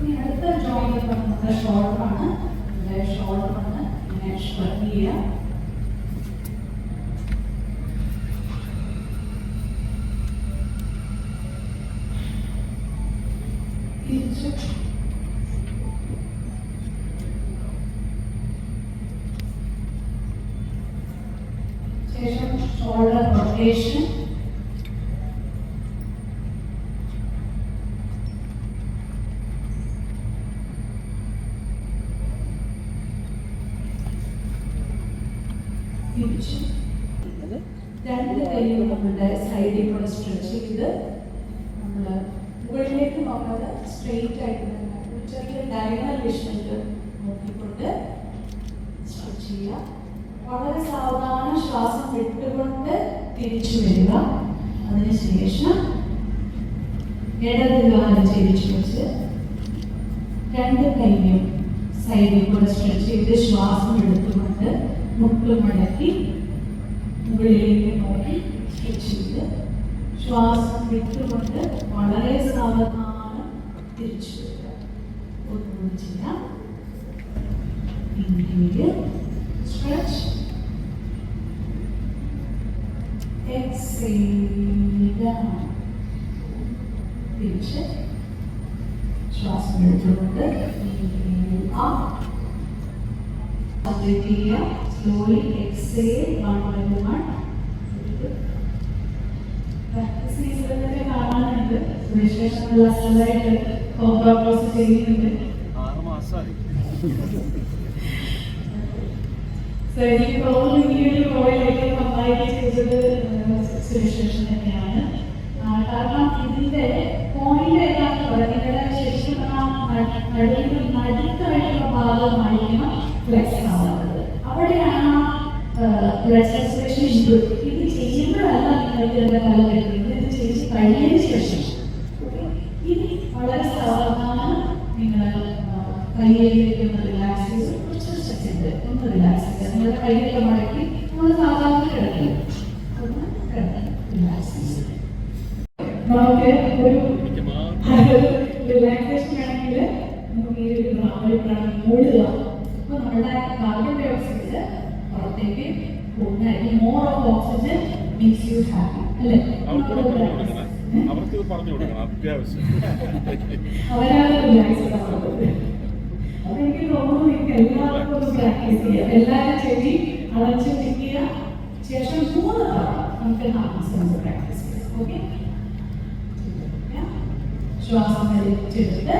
ഇനി അടുത്ത ജോയിന്റ് നമ്മുടെ നമ്മുടെ ഷോൾഡർ ആണ്. ഇങ്ങനെ ഷ്രഗ് ചെയ്യുക ശേഷം ഷോൾഡർ റൊട്ടേഷൻ തിരിച്ച് രണ്ട് കൈയും നമ്മുടെ സൈഡിൽ കൂടെ സ്ട്രെച്ച് ചെയ്ത് നമ്മൾ മുകളിലേക്ക് നോക്കാതെ സ്ട്രെയിറ്റ് ആയിട്ട് ചെറിയ ഡയഗണൽ വിഷനിൽ നോക്കിക്കൊണ്ട് സ്ട്രെച്ച് ചെയ്യുക. വളരെ സാവധാനം ശ്വാസം വിട്ടുകൊണ്ട് തിരിച്ചു വരിക. അതിനുശേഷം ഇടതുകാലം തിരിച്ചു വെച്ച് രണ്ട് കൈയും സൈഡിൽ കൂടെ സ്ട്രെച്ച് ചെയ്ത് ശ്വാസം എടുത്തുകൊണ്ട് മുട്ട് മടക്കി മുകളിലേക്ക് നോക്കി സ്ട്രെച്ച് ചെയ്ത് ശ്വാസം വിട്ടുകൊണ്ട് വളരെ സാവധാനം തിരിച്ചു വരിക ഒന്നുകൂടി ചെയ്യാം Inhale, stretch. Exhale down. തിരിച്ച്. ശ്വാസം എടുത്തുകൊണ്ട് inhale up. Slowly exhale one by one. കാരണം ഇതിന്റെ പോയിന്റ് എല്ലാം നല്ല ശേഷം കോംപ്രോമൈസ് അവിടെയാണ് ഇത് ചെയ്യുമ്പോഴല്ല നിങ്ങൾക്ക് എന്റെ കല കിട്ടുന്നത്. ഇത് ചെയ്ത് കഴിഞ്ഞതിന് ശേഷം. ഇനി വളരെ സാവധാനം നിങ്ങൾ കയ്യിലേക്ക് ഒന്ന് റിലാക്സ് ചെയ്ത് കുറച്ച് സെക്കൻഡ് ഒന്ന് റിലാക്സ് ചെയ്യുക. നിങ്ങളുടെ കയ്യിലേക്ക് മടക്കി നമ്മൾ സാധാരണ കിടക്കും. ഒന്ന് കിടക്കും റിലാക്സ് ചെയ്യുക. നമുക്ക് ഒരു റിലാക്സേഷൻ ആണെങ്കിൽ നമുക്ക് ഈ ഒരു പ്രാണി മൂടുക നമ്മുടെ കാർബൺ ഡയോക്സൈഡ് പുറത്തേക്ക് ഈ more of oxygen makes you happy അല്ലേ? അവർക്ക് ഇത് പറഞ്ഞു കൊടുക്കണം അത്യാവശ്യം. അവരാണ് അതെനിക്ക് തോന്നുന്നു നിങ്ങൾക്ക് എല്ലാവർക്കും ഒന്ന് പ്രാക്ടീസ് ചെയ്യാം. എല്ലാവരും ചെവി അടച്ച് നിൽക്കുക. ശേഷം മൂന്ന് തവണ നമുക്ക് ഹാർമസ് പ്രാക്ടീസ് ചെയ്യാം. ഓക്കെ ശ്വാസം വലിച്ചെടുത്ത്